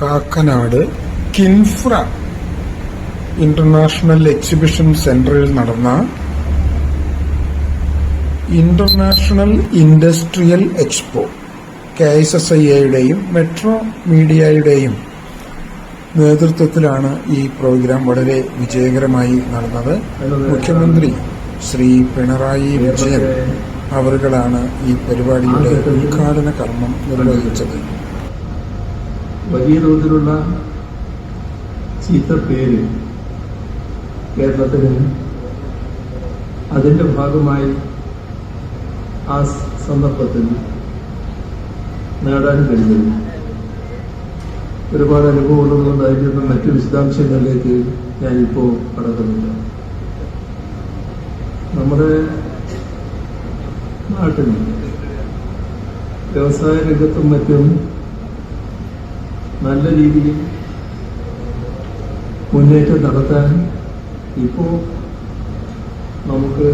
Kakkanad KINFRA international exhibition സെന്ററിൽ നടന്ന international industrial expo K S S I എയുടെയും മെട്രോ മീഡിയയുടെയും നേതൃത്വത്തിലാണ് ഈ പ്രോഗ്രാം വളരെ വിജയകരമായി നടന്നത്. മുഖ്യമന്ത്രി ശ്രീ പിണറായി വിജയൻ അവരുകളാണ് ഈ പരിപാടിയുടെ ഉദ്ഘാടന കർമ്മം നിർവഹിച്ചത്. വലിയ തോതിലുള്ള ചീത്ത പേര് കേരളത്തിന് അതിന്റെ ഭാഗമായി ആ സന്ദർഭത്തിൽ നേടാൻ കഴിഞ്ഞത് ഒരുപാട് അനുഭവം ഉള്ളതുകൊണ്ട് അതിന്റെ മറ്റു വിശദാംശങ്ങളിലേക്ക് ഞാനിപ്പോ കടക്കുന്നില്ല. നമ്മുടെ നാട്ടിൽ വ്യവസായ രംഗത്തും മറ്റും നല്ല രീതിയിൽ മുന്നേറ്റം നടത്താൻ ഇപ്പോ നമുക്ക്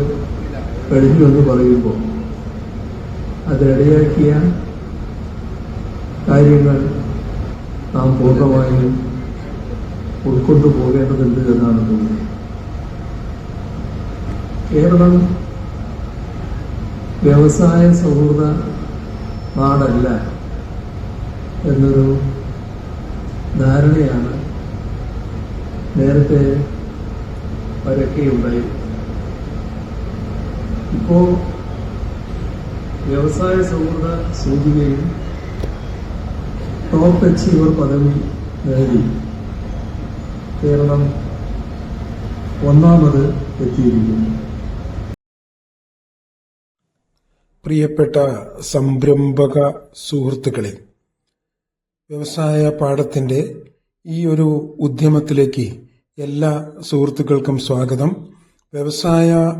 കഴിഞ്ഞുവെന്ന് പറയുമ്പോൾ അതിനിടയാക്കിയ കാര്യങ്ങൾ നാം പൂർണമായും ഉൾക്കൊണ്ടു പോകേണ്ടതുണ്ട് എന്നാണ് തോന്നുന്നത്. കേരളം വ്യവസായ സൗഹൃദ നാടല്ല എന്നൊരു ധാരണയാണ്. നേരത്തെ വരക്കെയുണ്ടായി ഇപ്പോ വ്യവസായ സൗഹൃദ സൂചികയിൽ ടോപ്പ് അച്ചീവർ പദവി നേടി. കേരളം ഒന്നാമത് എത്തിയിരിക്കുന്നു. പ്രിയപ്പെട്ട സംരംഭക സുഹൃത്തുക്കളെ വ്യവസായ പാഠത്തിന്റെ ഈ ഒരു ഉദ്യമത്തിലേക്ക് എല്ലാ സുഹൃത്തുക്കൾക്കും സ്വാഗതം. വ്യവസായ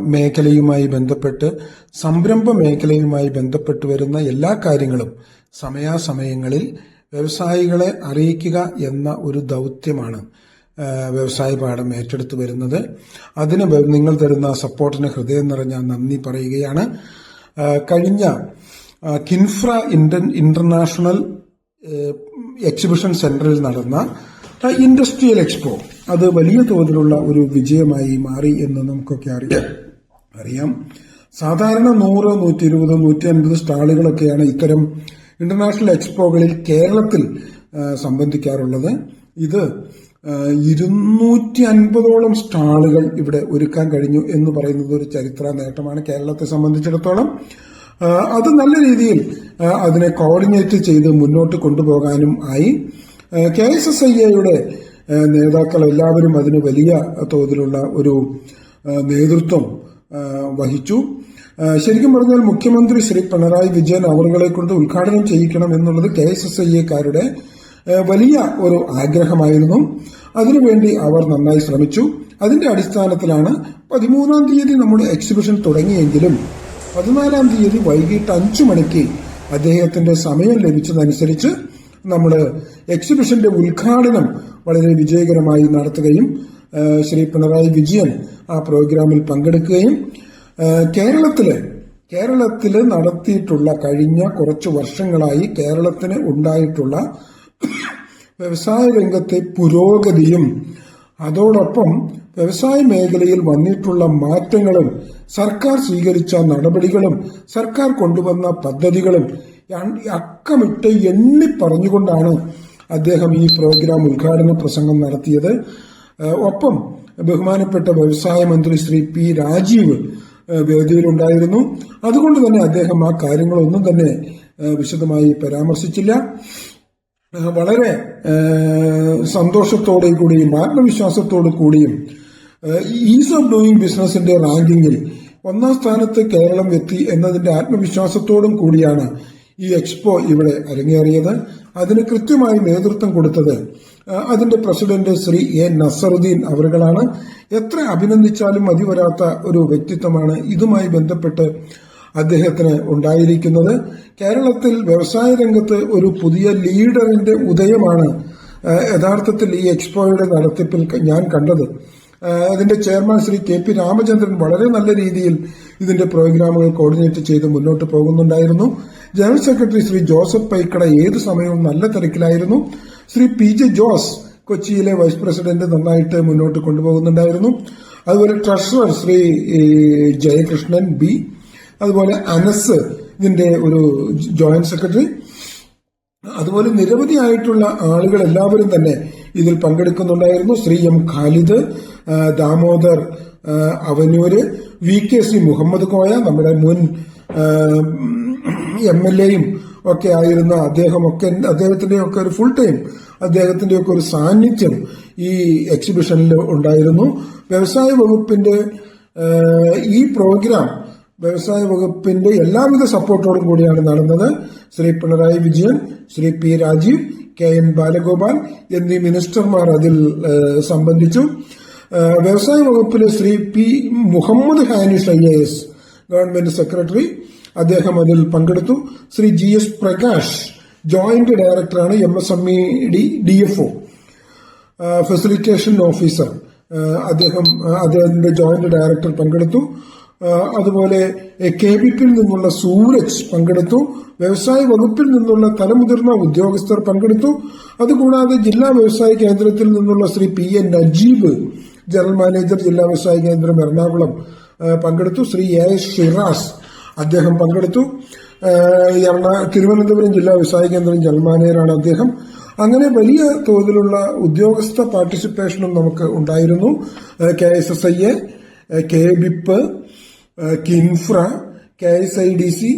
മേഖലയുമായി ബന്ധപ്പെട്ട് സംരംഭ മേഖലയുമായി ബന്ധപ്പെട്ട് വരുന്ന എല്ലാ കാര്യങ്ങളും സമയാസമയങ്ങളിൽ വ്യവസായികളെ അറിയിക്കുക എന്ന ഒരു ദൗത്യമാണ് വ്യവസായ പാഠം ഏറ്റെടുത്തു വരുന്നത്. അതിന് നിങ്ങൾ തരുന്ന സപ്പോർട്ടിന് ഹൃദയം നിറഞ്ഞ നന്ദി പറയുകയാണ്. കഴിഞ്ഞ കിൻഫ്ര ഇന്റർ ഇന്റർനാഷണൽ എക്സിബിഷൻ സെന്ററിൽ നടന്ന ഇൻഡസ്ട്രിയൽ എക്സ്പോ അത് വലിയ തോതിലുള്ള ഒരു വിജയമായി മാറി എന്ന് നമുക്കൊക്കെ അറിയാം. അറിയാം. സാധാരണ നൂറ് നൂറ്റി ഇരുപത് നൂറ്റി അൻപത് സ്റ്റാളുകളൊക്കെയാണ് ഇത്തരം ഇന്റർനാഷണൽ എക്സ്പോകളിൽ കേരളത്തിൽ സംബന്ധിക്കാറുള്ളത്. ഇത് ഇരുന്നൂറ്റി അൻപതോളം സ്റ്റാളുകൾ ഇവിടെ ഒരുക്കാൻ കഴിഞ്ഞു എന്ന് പറയുന്നത് ഒരു ചരിത്ര നേട്ടമാണ് കേരളത്തെ സംബന്ധിച്ചിടത്തോളം. അത് നല്ല രീതിയിൽ അതിനെ കോർഡിനേറ്റ് ചെയ്ത് മുന്നോട്ട് കൊണ്ടുപോകാനും ആയി. കെ എസ് എസ് ഐ എയുടെ നേതാക്കൾ എല്ലാവരും അതിന് വലിയ തോതിലുള്ള ഒരു നേതൃത്വം വഹിച്ചു. ശരിക്കും പറഞ്ഞാൽ മുഖ്യമന്ത്രി ശ്രീ പിണറായി വിജയൻ അവറുകളെ കൊണ്ട് ഉദ്ഘാടനം ചെയ്യിക്കണം എന്നുള്ളത് കെ എസ് എസ് ഐ എക്കാരുടെ വലിയ ഒരു ആഗ്രഹമായിരുന്നു. അതിനുവേണ്ടി അവർ നന്നായി ശ്രമിച്ചു. അതിന്റെ അടിസ്ഥാനത്തിലാണ് പതിമൂന്നാം തീയതി നമ്മുടെ എക്സിബിഷൻ തുടങ്ങിയെങ്കിലും പതിനാലാം തീയതി വൈകിട്ട് അഞ്ചു മണിക്ക് അദ്ദേഹത്തിന്റെ സമയം ലഭിച്ചതനുസരിച്ച് നമ്മൾ എക്സിബിഷന്റെ ഉദ്ഘാടനം വളരെ വിജയകരമായി നടത്തുകയും ശ്രീ പിണറായി വിജയൻ ആ പ്രോഗ്രാമിൽ പങ്കെടുക്കുകയും കേരളത്തിലെ കേരളത്തിൽ നടത്തിയിട്ടുള്ള കഴിഞ്ഞ കുറച്ച് വർഷങ്ങളായി കേരളത്തിന് ഉണ്ടായിട്ടുള്ള വ്യവസായ രംഗത്തെ പുരോഗതിയും അതോടൊപ്പം വ്യവസായ മേഖലയിൽ വന്നിട്ടുള്ള മാറ്റങ്ങളും സർക്കാർ സ്വീകരിച്ച നടപടികളും സർക്കാർ കൊണ്ടുവന്ന പദ്ധതികളും അക്കമിട്ട് എണ്ണി പറഞ്ഞുകൊണ്ടാണ് അദ്ദേഹം ഈ പ്രോഗ്രാം ഉദ്ഘാടന പ്രസംഗം നടത്തിയത്. ഒപ്പം ബഹുമാനപ്പെട്ട വ്യവസായ മന്ത്രി ശ്രീ പി രാജീവ് വേദിയിലുണ്ടായിരുന്നു. അതുകൊണ്ട് തന്നെ അദ്ദേഹം ആ കാര്യങ്ങളൊന്നും തന്നെ വിശദമായി പരാമർശിച്ചില്ല. വളരെ സന്തോഷത്തോടെ കൂടിയും ആത്മവിശ്വാസത്തോടു കൂടിയും ഈസ് ഓഫ് ഡൂയിങ് ബിസിനസിന്റെ റാങ്കിങ്ങിൽ ഒന്നാം സ്ഥാനത്ത് കേരളം എത്തി എന്നതിന്റെ ആത്മവിശ്വാസത്തോടും കൂടിയാണ് ഈ എക്സ്പോ ഇവിടെ അരങ്ങേറിയത്. അതിന് കൃത്യമായി നേതൃത്വം കൊടുത്തത് അതിന്റെ പ്രസിഡന്റ് ശ്രീ എ നസറുദ്ദീൻ അവരുകളാണ്. എത്ര അഭിനന്ദിച്ചാലും മതി വരാത്ത ഒരു വ്യക്തിത്വമാണ് ഇതുമായി ബന്ധപ്പെട്ട് അദ്ദേഹത്തിന് ഉണ്ടായിരിക്കുന്നത്. കേരളത്തിൽ വ്യവസായ രംഗത്ത് ഒരു പുതിയ ലീഡറിന്റെ ഉദയമാണ് യഥാർത്ഥത്തിൽ ഈ എക്സ്പോയുടെ നടത്തിപ്പിൽ ഞാൻ കണ്ടത്. അതിന്റെ chairman Shri K P Ramachandran വളരെ നല്ല രീതിയിൽ ഇതിന്റെ പ്രോഗ്രാമുകൾ കോർഡിനേറ്റ് ചെയ്ത് മുന്നോട്ട് പോകുന്നുണ്ടായിരുന്നു. ജനറൽ സെക്രട്ടറി ശ്രീ ജോസഫ് പൈക്കട ഏത് സമയവും നല്ല തിരക്കിലായിരുന്നു. ശ്രീ പി ജെ ജോസ് കൊച്ചിയിലെ വൈസ് പ്രസിഡന്റ് നന്നായിട്ട് മുന്നോട്ട് കൊണ്ടുപോകുന്നുണ്ടായിരുന്നു. അതുപോലെ ട്രഷറർ ശ്രീ ജയകൃഷ്ണൻ ബി അതുപോലെ അനസ് ഇതിന്റെ ഒരു ജോയിന്റ് സെക്രട്ടറി. അതുപോലെ നിരവധിയായിട്ടുള്ള ആളുകൾ എല്ലാവരും തന്നെ ഇതിൽ പങ്കെടുക്കുന്നുണ്ടായിരുന്നു. Shri M Khalid Damodar Avanoor V K C Muhammad Koya നമ്മുടെ മുൻ എം എൽ എയും ഒക്കെ ആയിരുന്ന അദ്ദേഹമൊക്കെ അദ്ദേഹത്തിന്റെ ഒക്കെ ഒരു ഫുൾ ടൈം അദ്ദേഹത്തിന്റെ ഒക്കെ ഒരു സാന്നിധ്യം ഈ എക്സിബിഷനിൽ ഉണ്ടായിരുന്നു. വ്യവസായ വകുപ്പിന്റെ ഈ പ്രോഗ്രാം വ്യവസായ വകുപ്പിന്റെ എല്ലാവിധ സപ്പോർട്ടോടും കൂടിയാണ് നടന്നത്. Shri Pinarayi Vijayan Shri P Rajeev K N Balagopal എന്നീ മിനിസ്റ്റർമാർ അതിൽ സംബന്ധിച്ചു. വ്യവസായ വകുപ്പിലെ Shri P Muhammad Hanish I A S government secretary അദ്ദേഹം അതിൽ പങ്കെടുത്തു. Shri G S Prakash joint ഡയറക്ടറാണ് M S M E D D F O. Facilitation officer. അദ്ദേഹം അദ്ദേഹത്തിന്റെ ജോയിന്റ് ഡയറക്ടർ പങ്കെടുത്തു. അതുപോലെ കെ ബി പിയിൽ നിന്നുള്ള സൂരജ് പങ്കെടുത്തു. വ്യവസായ വകുപ്പിൽ നിന്നുള്ള തലമുതിർന്ന ഉദ്യോഗസ്ഥർ പങ്കെടുത്തു. അതുകൂടാതെ ജില്ലാ വ്യവസായ കേന്ദ്രത്തിൽ നിന്നുള്ള Shri P N Najeeb general manager ജില്ലാ വ്യവസായ കേന്ദ്രം എറണാകുളം പങ്കെടുത്തു. ശ്രീ എ. എസ്. ഷിറാസ് അദ്ദേഹം പങ്കെടുത്തു. എറണാ തിരുവനന്തപുരം ജില്ലാ വ്യവസായ കേന്ദ്രം ജനറൽ മാനേജറാണ് അദ്ദേഹം. അങ്ങനെ വലിയ തോതിലുള്ള ഉദ്യോഗസ്ഥ പാർട്ടിസിപ്പേഷനും നമുക്ക് ഉണ്ടായിരുന്നു. K S S I A K BIP KINFRA K S I D C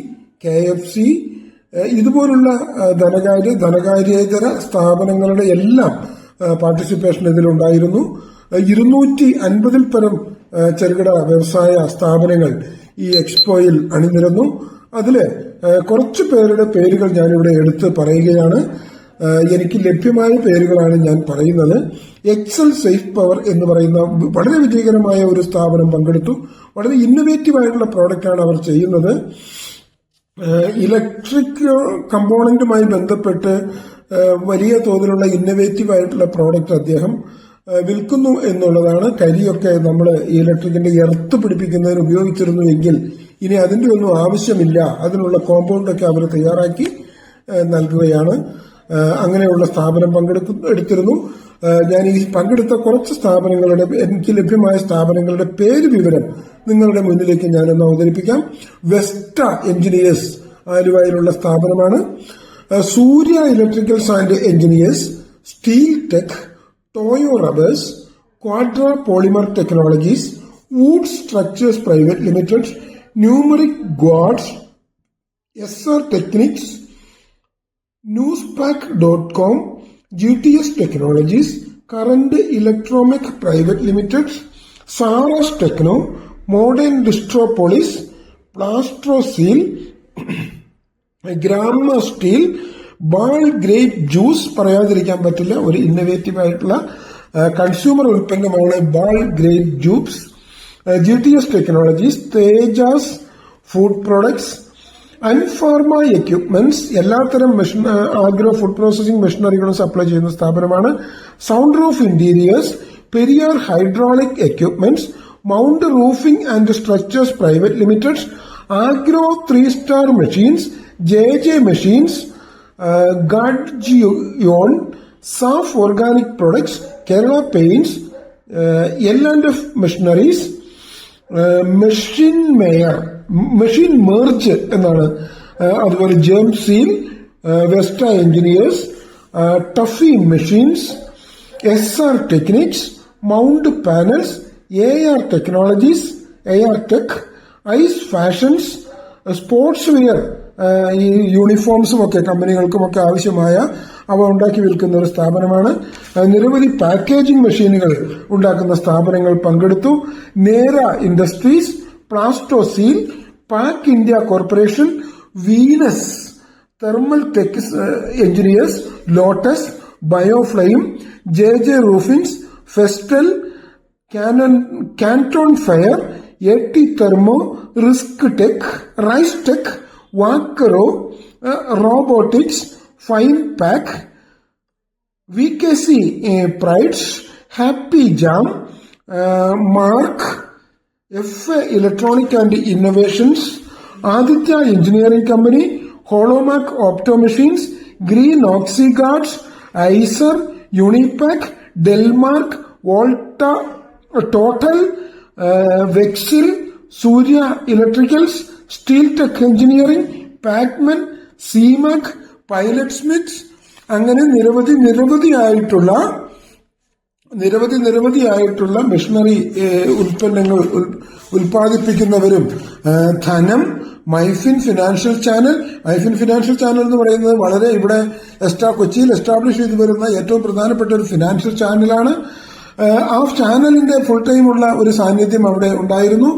K F C ഇതുപോലുള്ള ധനകാര്യ ധനകാര്യേതര സ്ഥാപനങ്ങളുടെ എല്ലാം പാർട്ടിസിപ്പേഷൻ ഇതിലുണ്ടായിരുന്നു. ഇരുന്നൂറ്റി അൻപതിൽ പരം ചെറുകിട വ്യവസായ സ്ഥാപനങ്ങൾ ഈ എക്സ്പോയിൽ അണിനിരന്നു. അതിൽ കുറച്ച് പേരുടെ പേരുകൾ ഞാനിവിടെ എടുത്ത് പറയുകയാണ്. എനിക്ക് ലഭ്യമായ പേരുകളാണ് ഞാൻ പറയുന്നത്. എക്സൽ സേഫ് പവർ എന്ന് പറയുന്ന വളരെ വിജയകരമായ ഒരു സ്ഥാപനം പങ്കെടുത്തു. വളരെ ഇന്നോവേറ്റീവ് ആയിട്ടുള്ള പ്രോഡക്റ്റാണ് അവർ ചെയ്യുന്നത്. ഇലക്ട്രിക് കമ്പോണന്റുമായി ബന്ധപ്പെട്ട് വലിയ തോതിലുള്ള ഇന്നൊവേറ്റീവ് ആയിട്ടുള്ള പ്രോഡക്റ്റ് അദ്ദേഹം വിൽക്കുന്നു എന്നുള്ളതാണ് കരിയൊക്കെ നമ്മൾ ഈ ഇലക്ട്രിക്കിന്റെ എർത്ത് പിടിപ്പിക്കുന്നതിന് ഉപയോഗിച്ചിരുന്നു എങ്കിൽ ഇനി അതിന്റെ ഒന്നും ആവശ്യമില്ല. അതിനുള്ള കോമ്പൗണ്ട് ഒക്കെ അവർ തയ്യാറാക്കി നൽകുകയാണ്. അങ്ങനെയുള്ള സ്ഥാപനം പങ്കെടുക്കു എടുത്തിരുന്നു. ഞാൻ ഈ പങ്കെടുത്ത കുറച്ച് സ്ഥാപനങ്ങളുടെ എനിക്ക് ലഭ്യമായ സ്ഥാപനങ്ങളുടെ പേര് വിവരം നിങ്ങളുടെ മുന്നിലേക്ക് ഞാനൊന്ന് അവതരിപ്പിക്കാം. വെസ്റ്റ എഞ്ചിനീയേഴ്സ് ആലുവയിലുള്ള സ്ഥാപനമാണ്. Surya electricals and engineers steel tech Toyo rubbers Quadra polymer technologies wood structures private limited numeric gods S R technics newspack.com, GTS Technologies, Current Electromech Private Limited, Saras Techno, Modern Distropolis, Plastro Seal, ഗ്രാമ steel ball grape juice പറയാതിരിക്കാൻ പറ്റില്ല. ഒരു innovative ആയിട്ടുള്ള consumer ഉൽപ്പന്നമാണ് walled grape juice G T S technologies Tejas food products Anpharma equipments എല്ലാത്തരം machine agro food processing മെഷീനറികളും supply ചെയ്യുന്ന സ്ഥാപനമാണ്. Sound roof interiors Periyar hydraulic equipments mount roofing and structures private limited agro three star machines J J machines Gadgeon Saaf organic products Kerala paints L and F machineries machine mayor machine merge എന്നാണ് അതുപോലെ gem seal Vesta engineers taffy machines S R technics mount panels A R technologies A R tech ice fashions sportswear ഈ യൂണിഫോംസും ഒക്കെ കമ്പനികൾക്കും ഒക്കെ ആവശ്യമായ അവ ഉണ്ടാക്കി വിൽക്കുന്ന ഒരു സ്ഥാപനമാണ്. നിരവധി പാക്കേജിംഗ് മെഷീനുകൾ ഉണ്ടാക്കുന്ന സ്ഥാപനങ്ങൾ പങ്കെടുത്തു. Nera industries plasto seal pack India corporation Venus thermal tech engineers lotus bioflame J J roofings festal canton fair A T thermo risk tech rise tech Vacro robotics fine pack V K C prides happy jam mark F electronic and innovations Aditya engineering company Holomac opto machines green oxyguards Eicer unipack Delmark Volta total Vexil Surya electricals steel tech engineering Pakmen Seemac pilot Smiths അങ്ങനെ നിരവധി നിരവധി ആയിട്ടുള്ള നിരവധി നിരവധി ആയിട്ടുള്ള machinery ഉൽപ്പന്നങ്ങൾ ഉൽ- ഉൽപ്പാദിപ്പിക്കുന്നവരും Dhanam MyFin financial channel MyFin financial channel എന്ന് പറയുന്നത് വളരെ ഇവിടെ എസ്റ്റാ കൊച്ചിയിൽ എസ്റ്റാബ്ലിഷ് ചെയ്തു വരുന്ന ഏറ്റവും പ്രധാനപ്പെട്ട ഒരു ഫിനാൻഷ്യൽ ചാനലാണ്. ആ ചാനലിന്റെ ഫുൾ ടൈമുള്ള ഒരു സാന്നിധ്യം അവിടെ ഉണ്ടായിരുന്നു.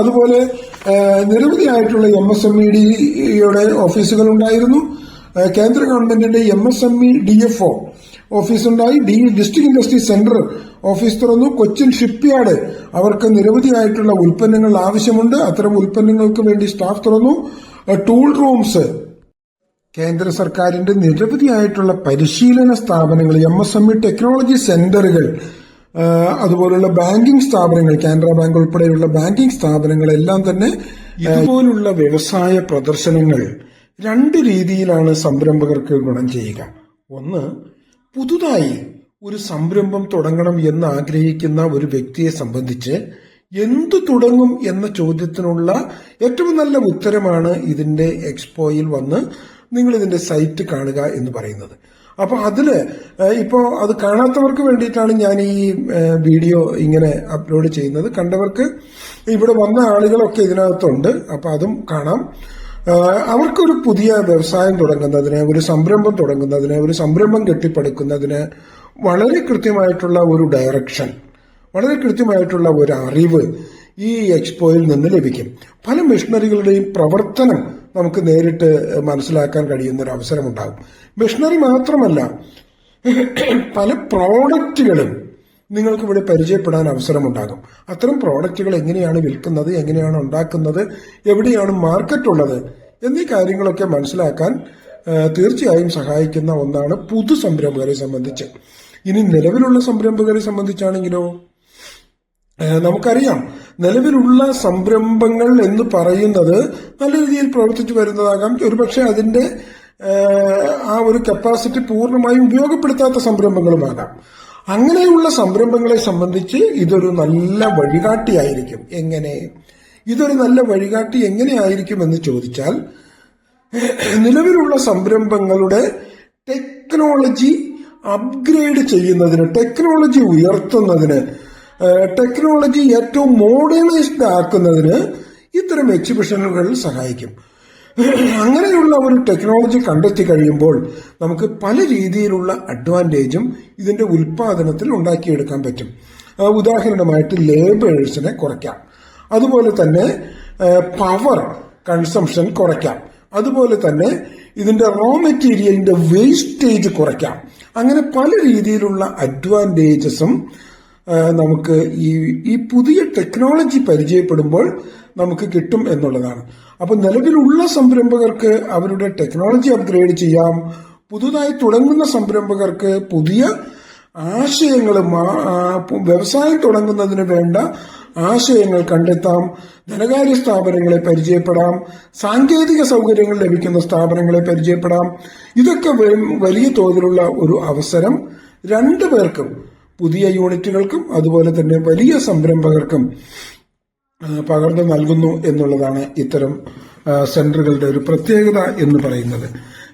അതുപോലെ നിരവധിയായിട്ടുള്ള എം എസ് എം ഇ ഡിയുടെ ഓഫീസുകൾ ഉണ്ടായിരുന്നു കേന്ദ്ര ഗവൺമെന്റിന്റെ M S M E D F O ഓഫീസുണ്ടായി. D district industry centre office തുറന്നു. കൊച്ചിൻ ഷിപ്പ്യാർഡ് അവർക്ക് നിരവധിയായിട്ടുള്ള ഉൽപ്പന്നങ്ങൾ ആവശ്യമുണ്ട്. അത്തരം ഉൽപ്പന്നങ്ങൾക്ക് വേണ്ടി സ്റ്റാഫ് തുറന്നു. ടൂൾ റൂംസ് കേന്ദ്ര സർക്കാരിന്റെ നിരവധിയായിട്ടുള്ള പരിശീലന സ്ഥാപനങ്ങൾ M S M E technology സെന്ററുകൾ അതുപോലുള്ള ബാങ്കിംഗ് സ്ഥാപനങ്ങൾ കാനറ ബാങ്ക് ഉൾപ്പെടെയുള്ള ബാങ്കിംഗ് സ്ഥാപനങ്ങളെല്ലാം തന്നെ ഇതുപോലുള്ള വ്യവസായ പ്രദർശനങ്ങൾ രണ്ട് രീതിയിലാണ് സംരംഭകർക്ക് ഗുണം ചെയ്യുക. ഒന്ന് പുതുതായി ഒരു സംരംഭം തുടങ്ങണം എന്ന് ആഗ്രഹിക്കുന്ന ഒരു വ്യക്തിയെ സംബന്ധിച്ച് എന്തു തുടങ്ങും എന്ന ചോദ്യത്തിനുള്ള ഏറ്റവും നല്ല ഉത്തരമാണ് ഇതിന്റെ എക്സ്പോയിൽ വന്ന് നിങ്ങൾ ഇതിന്റെ സൈറ്റ് കാണുക എന്ന് പറയുന്നത്. അപ്പൊ അതിൽ ഇപ്പോ അത് കാണാത്തവർക്ക് വേണ്ടിയിട്ടാണ് ഞാൻ ഈ വീഡിയോ ഇങ്ങനെ അപ്ലോഡ് ചെയ്യുന്നത്. കണ്ടവർക്ക് ഇവിടെ വന്ന ആളുകളൊക്കെ ഇതിനകത്തുണ്ട്. അപ്പൊ അതും കാണാം. അവർക്കൊരു പുതിയ വ്യവസായം തുടങ്ങുന്നതിന് ഒരു സംരംഭം തുടങ്ങുന്നതിന് ഒരു സംരംഭം കെട്ടിപ്പടുക്കുന്നതിന് വളരെ കൃത്യമായിട്ടുള്ള ഒരു ഡയറക്ഷൻ വളരെ കൃത്യമായിട്ടുള്ള ഒരു അറിവ് ഈ എക്സ്പോയിൽ നിന്ന് ലഭിക്കും. പല മിഷണറികളുടെയും പ്രവർത്തനം നമുക്ക് നേരിട്ട് മനസ്സിലാക്കാൻ കഴിയുന്ന ഒരു അവസരമുണ്ടാകും മിഷണറി മാത്രമല്ല പല പ്രോഡക്റ്റുകളും നിങ്ങൾക്ക് ഇവിടെ പരിചയപ്പെടാൻ അവസരമുണ്ടാകും. അത്തരം പ്രോഡക്റ്റുകൾ എങ്ങനെയാണ് വിൽക്കുന്നത് എങ്ങനെയാണ് ഉണ്ടാക്കുന്നത് എവിടെയാണ് മാർക്കറ്റ് ഉള്ളത് എന്നീ കാര്യങ്ങളൊക്കെ മനസ്സിലാക്കാൻ തീർച്ചയായും സഹായിക്കുന്ന ഒന്നാണ് പുതു സംരംഭകരെ സംബന്ധിച്ച്. ഇനി നിലവിലുള്ള സംരംഭകരെ സംബന്ധിച്ചാണെങ്കിലോ? നമുക്കറിയാം. നിലവിലുള്ള സംരംഭങ്ങൾ എന്ന് പറയുന്നത് നല്ല രീതിയിൽ പ്രവർത്തിച്ചു വരുന്നതാകാം. ഒരുപക്ഷെ അതിന്റെ ആ ഒരു കപ്പാസിറ്റി പൂർണമായും ഉപയോഗപ്പെടുത്താത്ത സംരംഭങ്ങളുമാകാം. അങ്ങനെയുള്ള സംരംഭങ്ങളെ സംബന്ധിച്ച് ഇതൊരു നല്ല വഴികാട്ടിയായിരിക്കും. എങ്ങനെ? ഇതൊരു നല്ല വഴികാട്ടി എങ്ങനെയായിരിക്കും എന്ന് ചോദിച്ചാൽ നിലവിലുള്ള സംരംഭങ്ങളുടെ ടെക്നോളജി അപ്ഗ്രേഡ് ചെയ്യുന്നതിന് ടെക്നോളജി ഉയർത്തുന്നതിന് ടെക്നോളജി ഏറ്റവും മോഡേണൈസ്ഡ് ആക്കുന്നതിന് ഇത്തരം എക്സിബിഷനുകൾ സഹായിക്കും. അങ്ങനെയുള്ള ഒരു ടെക്നോളജി കണ്ടെത്തി കഴിയുമ്പോൾ നമുക്ക് പല രീതിയിലുള്ള അഡ്വാന്റേജും ഇതിന്റെ ഉൽപാദനത്തിൽ ഉണ്ടാക്കിയെടുക്കാൻ പറ്റും. ഉദാഹരണമായിട്ട് ലേബേഴ്സിനെ കുറയ്ക്കാം. അതുപോലെ തന്നെ പവർ കൺസംഷൻ കുറയ്ക്കാം. അതുപോലെ തന്നെ ഇതിന്റെ റോ മെറ്റീരിയലിന്റെ വേസ്റ്റേജ് കുറയ്ക്കാം. അങ്ങനെ പല രീതിയിലുള്ള അഡ്വാന്റേജസും നമുക്ക് ഈ ഈ പുതിയ ടെക്നോളജി പരിചയപ്പെടുമ്പോൾ നമുക്ക് കിട്ടും എന്നുള്ളതാണ്. അപ്പൊ നിലവിലുള്ള സംരംഭകർക്ക് അവരുടെ ടെക്നോളജി അപ്ഗ്രേഡ് ചെയ്യാം. പുതുതായി തുടങ്ങുന്ന സംരംഭകർക്ക് പുതിയ ആശയങ്ങൾ വ്യവസായം തുടങ്ങുന്നതിന് വേണ്ട ആശയങ്ങൾ കണ്ടെത്താം. ധനകാര്യ സ്ഥാപനങ്ങളെ പരിചയപ്പെടാം. സാങ്കേതിക സൗകര്യങ്ങൾ ലഭിക്കുന്ന സ്ഥാപനങ്ങളെ പരിചയപ്പെടാം. ഇതൊക്കെ വലിയ തോതിലുള്ള ഒരു അവസരം. രണ്ടു പേർക്കും പുതിയ യൂണിറ്റുകൾക്കും അതുപോലെ തന്നെ വലിയ സംരംഭകർക്കും പകർന്നു നൽകുന്നു എന്നുള്ളതാണ് ഇത്തരം സെന്ററുകളുടെ ഒരു പ്രത്യേകത എന്ന് പറയുന്നത്.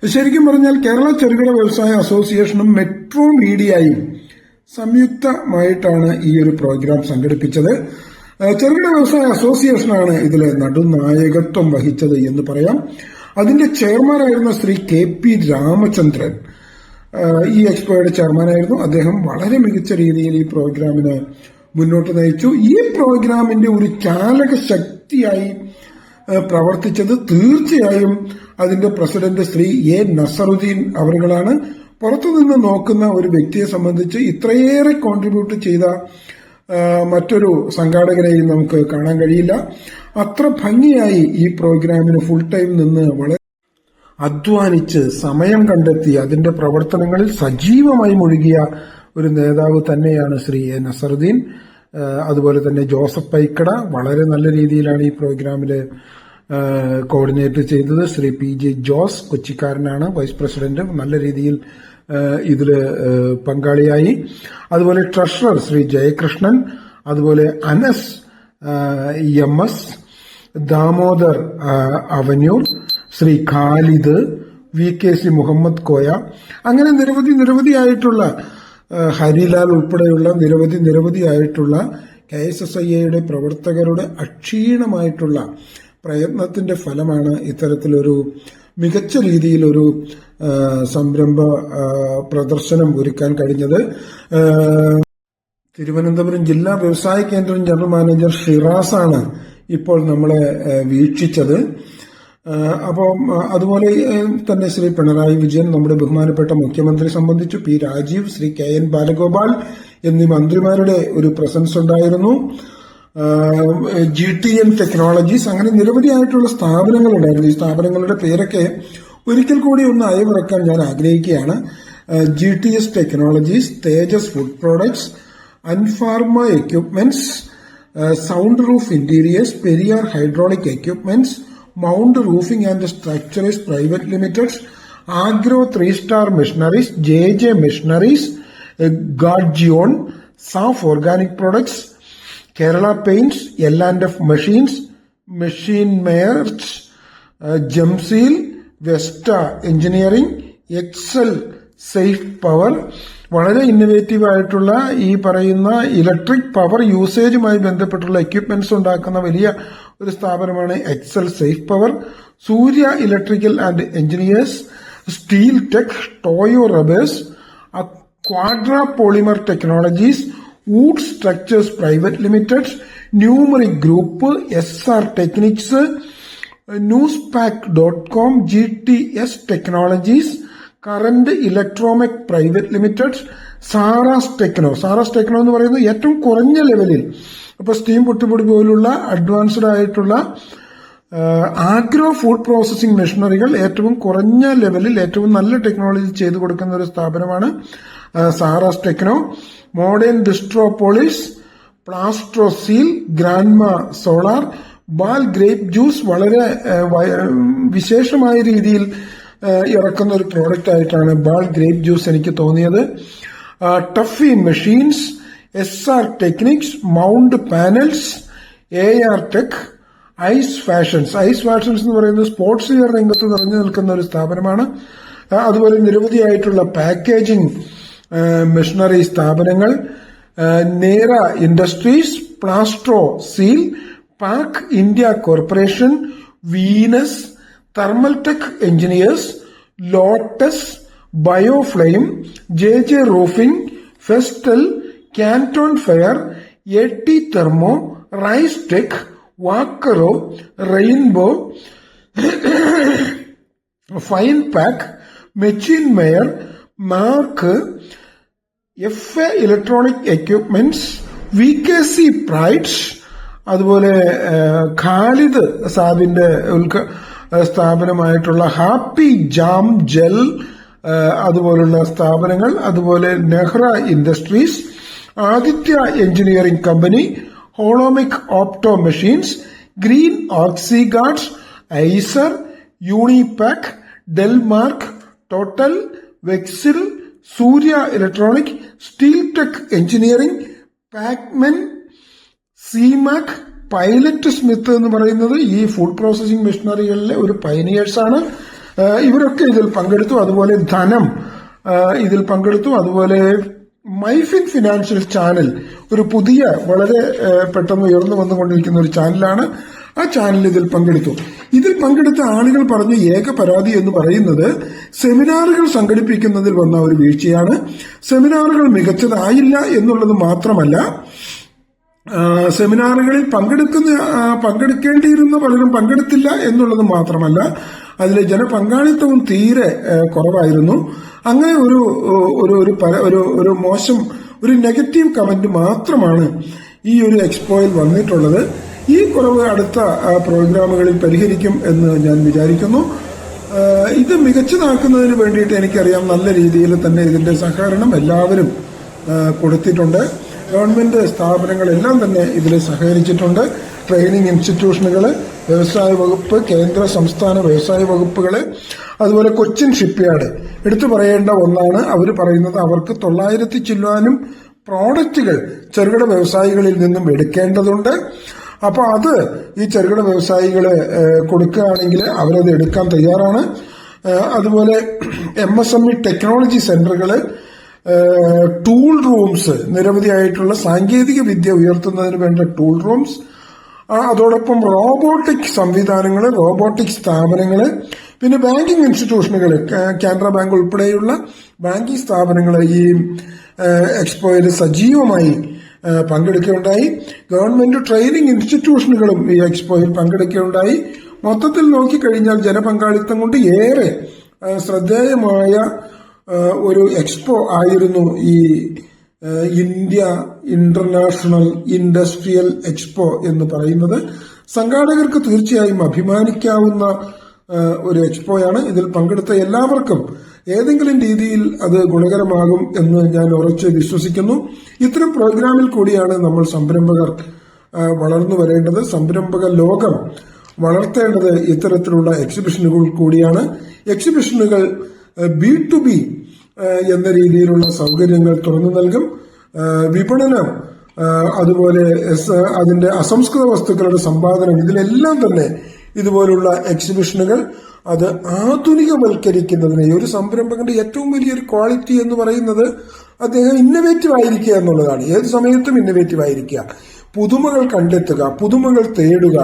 ശരിക്കും പറഞ്ഞാൽ കേരള ചെറുകിട വ്യവസായ അസോസിയേഷനും മെട്രോ മീഡിയയും സംയുക്തമായിട്ടാണ് ഈ ഒരു പ്രോഗ്രാം സംഘടിപ്പിച്ചത്. ചെറുകിട വ്യവസായ അസോസിയേഷനാണ് ഇതിലെ നടുനായകത്വം വഹിച്ചത് എന്ന് പറയാം. അതിന്റെ ചെയർമാനായിരുന്ന ശ്രീ കെ പി രാമചന്ദ്രൻ ഈ എക്സ്പോയുടെ ചെയർമാനായിരുന്നു. അദ്ദേഹം വളരെ മികച്ച രീതിയിൽ ഈ പ്രോഗ്രാമിന് മുന്നോട്ട് നയിച്ചു. ഈ പ്രോഗ്രാമിന്റെ ഒരു ചാലക ശക്തിയായി പ്രവർത്തിച്ചത് തീർച്ചയായും അതിന്റെ പ്രസിഡന്റ് ശ്രീ എ നസറുദ്ദീൻ അവരുകളാണ്. പുറത്തുനിന്ന് നോക്കുന്ന ഒരു വ്യക്തിയെ സംബന്ധിച്ച് ഇത്രയേറെ കോൺട്രിബ്യൂട്ട് ചെയ്ത മറ്റൊരു സംഘാടകരെയും നമുക്ക് കാണാൻ കഴിയില്ല. അത്ര ഭംഗിയായി ഈ പ്രോഗ്രാമിന് ഫുൾ ടൈം നിന്ന് വളരെ അധ്വാനിച്ച് സമയം കണ്ടെത്തി അതിന്റെ പ്രവർത്തനങ്ങളിൽ സജീവമായി മുഴുകിയ ഒരു നേതാവ് തന്നെയാണ് ശ്രീ എ നസറുദ്ദീൻ. അതുപോലെ തന്നെ ജോസഫ് പൈക്കട വളരെ നല്ല രീതിയിലാണ് ഈ പ്രോഗ്രാമിൽ കോർഡിനേറ്റ് ചെയ്തത്. ശ്രീ പി ജെ ജോസ് കൊച്ചിക്കാരനാണ് വൈസ് പ്രസിഡന്റ് നല്ല രീതിയിൽ ഇതിൽ പങ്കാളിയായി. അതുപോലെ ട്രഷറർ ശ്രീ ജയകൃഷ്ണൻ അതുപോലെ Anas M S Damodar Avanoor Shri Khalid V K C Muhammad Koya. അങ്ങനെ നിരവധി നിരവധിയായിട്ടുള്ള ഹരിലാൽ ഉൾപ്പെടെയുള്ള നിരവധി നിരവധിയായിട്ടുള്ള കെ എസ് എസ് ഐ എയുടെ പ്രവർത്തകരുടെ അക്ഷീണമായിട്ടുള്ള പ്രയത്നത്തിന്റെ ഫലമാണ് ഇത്തരത്തിലൊരു മികച്ച രീതിയിലൊരു സംരംഭ പ്രദർശനം ഒരുക്കാൻ കഴിഞ്ഞത്. തിരുവനന്തപുരം ജില്ലാ വ്യവസായ കേന്ദ്രം ജനറൽ മാനേജർ ഷിറാസാണ് ഇപ്പോൾ നമ്മളെ വീക്ഷിച്ചത്. അപ്പം അഹ് അതുപോലെ തന്നെ ശ്രീ പിണറായി വിജയൻ നമ്മുടെ ബഹുമാനപ്പെട്ട മുഖ്യമന്ത്രി സംബന്ധിച്ചു P Rajeev Shri K N Balagopal എന്നീ മന്ത്രിമാരുടെ ഒരു പ്രസൻസ് ഉണ്ടായിരുന്നു. ജി ടി എൻ ടെക്നോളജീസ് അങ്ങനെ നിരവധിയായിട്ടുള്ള സ്ഥാപനങ്ങൾ ഉണ്ടായിരുന്നു. ഈ സ്ഥാപനങ്ങളുടെ പേരൊക്കെ ഒരിക്കൽ കൂടി ഒന്ന് അയവിറക്കാൻ ഞാൻ ആഗ്രഹിക്കുകയാണ്. G T S technologies Tejas food products Anpharma equipments sound roof interiors Periyar hydraulic equipments mount roofing and structures private limited agro three star machineries J J machineries Gadgeon Saaf organic products Kerala paints L and F machines machine mayors gemseal Vesta engineering excel safe power വളരെ innovative ആയിട്ടുള്ള ഈ പറയുന്ന electric power യൂസേജുമായി ബന്ധപ്പെട്ടുള്ള equipments ഉണ്ടാക്കുന്ന വലിയ ഒരു സ്ഥാപനമാണ് excel safe power Surya electrical and engineers steel tech Toyo rubbers Quadra polymer technologies wood structures private limited numeric group S R technics news pack dot com G T S technologies current electronic private limited Saras techno. Saras techno എന്ന് പറയുന്നത് ഏറ്റവും കുറഞ്ഞ ലെവലിൽ ഇപ്പൊ steam പൊട്ടിപ്പൊടി പോലുള്ള advanced ആയിട്ടുള്ള agro food processing മെഷീനറികൾ ഏറ്റവും കുറഞ്ഞ ലെവലിൽ ഏറ്റവും നല്ല ടെക്നോളജി ചെയ്തു കൊടുക്കുന്ന ഒരു സ്ഥാപനമാണ് Saras techno. Modern Distropolis Plastroseal grandma solar ball grape juice വളരെ വിശേഷമായ രീതിയിൽ ഇറക്കുന്ന ഒരു പ്രോഡക്റ്റ് ആയിട്ടാണ് ബാൾ ഗ്രേപ്പ് ജ്യൂസ് എനിക്ക് തോന്നിയത്. Taffy machines S R technics mount panels A R tech ice fashions ice fashions എന്ന് പറയുന്നത് സ്പോർട്സ് വെയർ രംഗത്ത് നിറഞ്ഞു നിൽക്കുന്ന ഒരു സ്ഥാപനമാണ്. അതുപോലെ നിരവധിയായിട്ടുള്ള പാക്കേജിംഗ് മെഷീനറി സ്ഥാപനങ്ങൾ Nera industries Plastro seal pack India corporation Venus Thermaltech engineers Lotus Bioflame J J roofing Festal Canton fair A T thermo rise tech വാക്കറോ rainbow fine pack മെച്ചിൻ Meyer mark F A electronic equipments V K C prides അതുപോലെ ഖാലിദ് സാബിന്റെ ഉൽക്ക സ്ഥാപനമായിട്ടുള്ള happy jam gel അതുപോലുള്ള സ്ഥാപനങ്ങൾ അതുപോലെ Nehra industries Aditya engineering company Holomic opto machines green oxy guards Eicer unipack Delmark total Vexil Surya electronic steel tech engineering Packmen Simac pilot Smith എന്ന് പറയുന്നത് ഈ food processing മെഷീനറികളിലെ ഒരു പൈനിയേഴ്സ് ആണ്. ഇവരൊക്കെ ഇതിൽ പങ്കെടുത്തു. അതുപോലെ ധനം ഇതിൽ പങ്കെടുത്തു. അതുപോലെ മൈഫിൻ ഫിനാൻഷ്യൽ ചാനൽ ഒരു പുതിയ വളരെ പെട്ടെന്ന് ഉയർന്നു വന്നുകൊണ്ടിരിക്കുന്ന ഒരു ചാനലാണ് ആ ചാനൽ ഇതിൽ പങ്കെടുത്തു. ഇതിൽ പങ്കെടുത്ത ആളുകൾ പറഞ്ഞ ഏക പരാതി എന്ന് പറയുന്നത് സെമിനാറുകൾ സംഘടിപ്പിക്കുന്നതിൽ വന്ന ഒരു വീഴ്ചയാണ്. സെമിനാറുകൾ മികച്ചതായില്ല എന്നുള്ളത് മാത്രമല്ല സെമിനാറുകളിൽ പങ്കെടുക്കുന്ന പങ്കെടുക്കേണ്ടിയിരുന്ന പലരും പങ്കെടുത്തില്ല എന്നുള്ളത് മാത്രമല്ല അതിലെ ജനപങ്കാളിത്തവും തീരെ കുറവായിരുന്നു. അങ്ങനെ ഒരു ഒരു ഒരു പല- ഒരു ഒരു മോശം ഒരു നെഗറ്റീവ് കമന്റ് മാത്രമാണ് ഈ ഒരു എക്സ്പോയിൽ വന്നിട്ടുള്ളത്. ഈ കുറവ് അടുത്ത പ്രോഗ്രാമുകളിൽ പരിഹരിക്കും എന്ന് ഞാൻ വിചാരിക്കുന്നു. ഇത് മികച്ചതാക്കുന്നതിന് വേണ്ടിയിട്ട് എനിക്കറിയാം നല്ല രീതിയിൽ തന്നെ ഇതിന്റെ സഹകരണം എല്ലാവരും കൊടുത്തിട്ടുണ്ട്. ഗവൺമെന്റ് സ്ഥാപനങ്ങളെല്ലാം തന്നെ ഇതിൽ സഹകരിച്ചിട്ടുണ്ട്. ട്രെയിനിങ് ഇൻസ്റ്റിറ്റ്യൂഷനുകൾ വ്യവസായ വകുപ്പ് കേന്ദ്ര സംസ്ഥാന വ്യവസായ വകുപ്പുകൾ അതുപോലെ കൊച്ചിൻ ഷിപ്പ്യാർഡ്. എടുത്തു പറയേണ്ട ഒന്നാണ് അവർ പറയുന്നത് അവർക്ക് തൊള്ളായിരത്തി ചില്ലുവാനും പ്രോഡക്റ്റുകൾ ചെറുകിട വ്യവസായികളിൽ നിന്നും എടുക്കേണ്ടതുണ്ട്. അപ്പോൾ അത് ഈ ചെറുകിട വ്യവസായികൾ കൊടുക്കുകയാണെങ്കിൽ അവരത് എടുക്കാൻ തയ്യാറാണ്. അതുപോലെ M S M E technology സെന്ററുകൾ ടൂൾ റൂംസ് നിരവധിയായിട്ടുള്ള സാങ്കേതിക വിദ്യ ഉയർത്തുന്നതിന് വേണ്ട ടൂൾ റൂംസ് അതോടൊപ്പം റോബോട്ടിക് സംവിധാനങ്ങൾ റോബോട്ടിക് സ്ഥാപനങ്ങൾ പിന്നെ ബാങ്കിങ് ഇൻസ്റ്റിറ്റ്യൂഷനുകൾ കാനറ ബാങ്ക് ഉൾപ്പെടെയുള്ള ബാങ്കിങ് സ്ഥാപനങ്ങൾ ഈ എക്സ്പോയിൽ സജീവമായി പങ്കെടുക്കുകയുണ്ടായി. ഗവൺമെന്റ് ട്രെയിനിങ് ഇൻസ്റ്റിറ്റ്യൂഷനുകളും ഈ എക്സ്പോയിൽ പങ്കെടുക്കുകയുണ്ടായി. മൊത്തത്തിൽ നോക്കിക്കഴിഞ്ഞാൽ ജനപങ്കാളിത്തം കൊണ്ട് ഏറെ ശ്രദ്ധേയമായ ഒരു എക്സ്പോ ആയിരുന്നു ഈ ഇന്ത്യ ഇന്റർനാഷണൽ ഇൻഡസ്ട്രിയൽ എക്സ്പോ എന്ന് പറയുന്നത്. സംഘാടകർക്ക് തീർച്ചയായും അഭിമാനിക്കാവുന്ന ഒരു എക്സ്പോയാണ് ഇതിൽ പങ്കെടുത്ത എല്ലാവർക്കും ഏതെങ്കിലും രീതിയിൽ അത് ഗുണകരമാകും എന്ന് ഞാൻ ഉറച്ച് വിശ്വസിക്കുന്നു. ഇത്തരം പ്രോഗ്രാമിൽ കൂടിയാണ് നമ്മൾ സംരംഭകർ വളർന്നു വരേണ്ടത്. സംരംഭക ലോകം വളർത്തേണ്ടത് ഇത്തരത്തിലുള്ള എക്സിബിഷനുകൾ കൂടിയാണ്. എക്സിബിഷനുകൾ ബി ടു ബി എന്ന രീതിയിലുള്ള സൗകര്യങ്ങൾ തുറന്നു നൽകും. വിപണനം അതുപോലെ അതിന്റെ അസംസ്കൃത വസ്തുക്കളുടെ സമ്പാദനം ഇതിലെല്ലാം തന്നെ ഇതുപോലുള്ള എക്സിബിഷനുകൾ അത് ആധുനികവൽക്കരിക്കുന്നതിനെ ഒരു സംരംഭകന്റെ ഏറ്റവും വലിയൊരു ക്വാളിറ്റി എന്ന് പറയുന്നത് അദ്ദേഹം ഇന്നവേറ്റീവ് ആയിരിക്കുക എന്നുള്ളതാണ്. ഏത് സമയത്തും ഇന്നവേറ്റീവ് ആയിരിക്കുക. പുതുമകൾ കണ്ടെത്തുക പുതുമകൾ തേടുക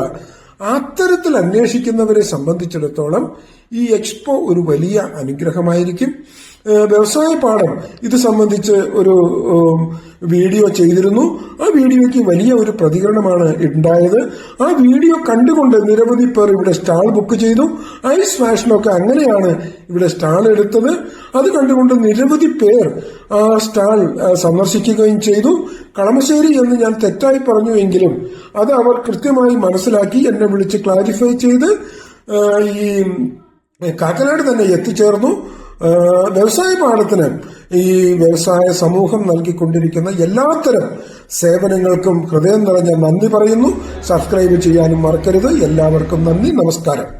അത്തരത്തിൽ അന്വേഷിക്കുന്നവരെ സംബന്ധിച്ചിടത്തോളം ഈ എക്സ്പോ ഒരു വലിയ അനുഗ്രഹമായിരിക്കും. വ്യവസായ പാഠം ഇത് സംബന്ധിച്ച് ഒരു വീഡിയോ ചെയ്തിരുന്നു. ആ വീഡിയോയ്ക്ക് വലിയ ഒരു പ്രതികരണമാണ് ഉണ്ടായത്. ആ വീഡിയോ കണ്ടുകൊണ്ട് നിരവധി പേർ ഇവിടെ സ്റ്റാൾ ബുക്ക് ചെയ്തു. ഐസ് ഫാഷനൊക്കെ അങ്ങനെയാണ് ഇവിടെ സ്റ്റാൾ എടുത്തത്. അത് കണ്ടുകൊണ്ട് നിരവധി പേർ ആ സ്റ്റാൾ സന്ദർശിക്കുകയും ചെയ്തു. കളമശ്ശേരി എന്ന് ഞാൻ തെറ്റായി പറഞ്ഞു എങ്കിലും അത് അവർ കൃത്യമായി മനസ്സിലാക്കി എന്നെ വിളിച്ച് ക്ലാരിഫൈ ചെയ്ത് ഈ കാക്കനാട് തന്നെ എത്തിച്ചേർന്നു. വ്യവസായ പാഠത്തിന് ഈ വ്യവസായ സമൂഹം നൽകിക്കൊണ്ടിരിക്കുന്ന എല്ലാത്തരം സേവനങ്ങൾക്കും ഹൃദയം നിറഞ്ഞ നന്ദി പറയുന്നു. സബ്സ്ക്രൈബ് ചെയ്യാനും മറക്കരുത്. എല്ലാവർക്കും നന്ദി. നമസ്കാരം.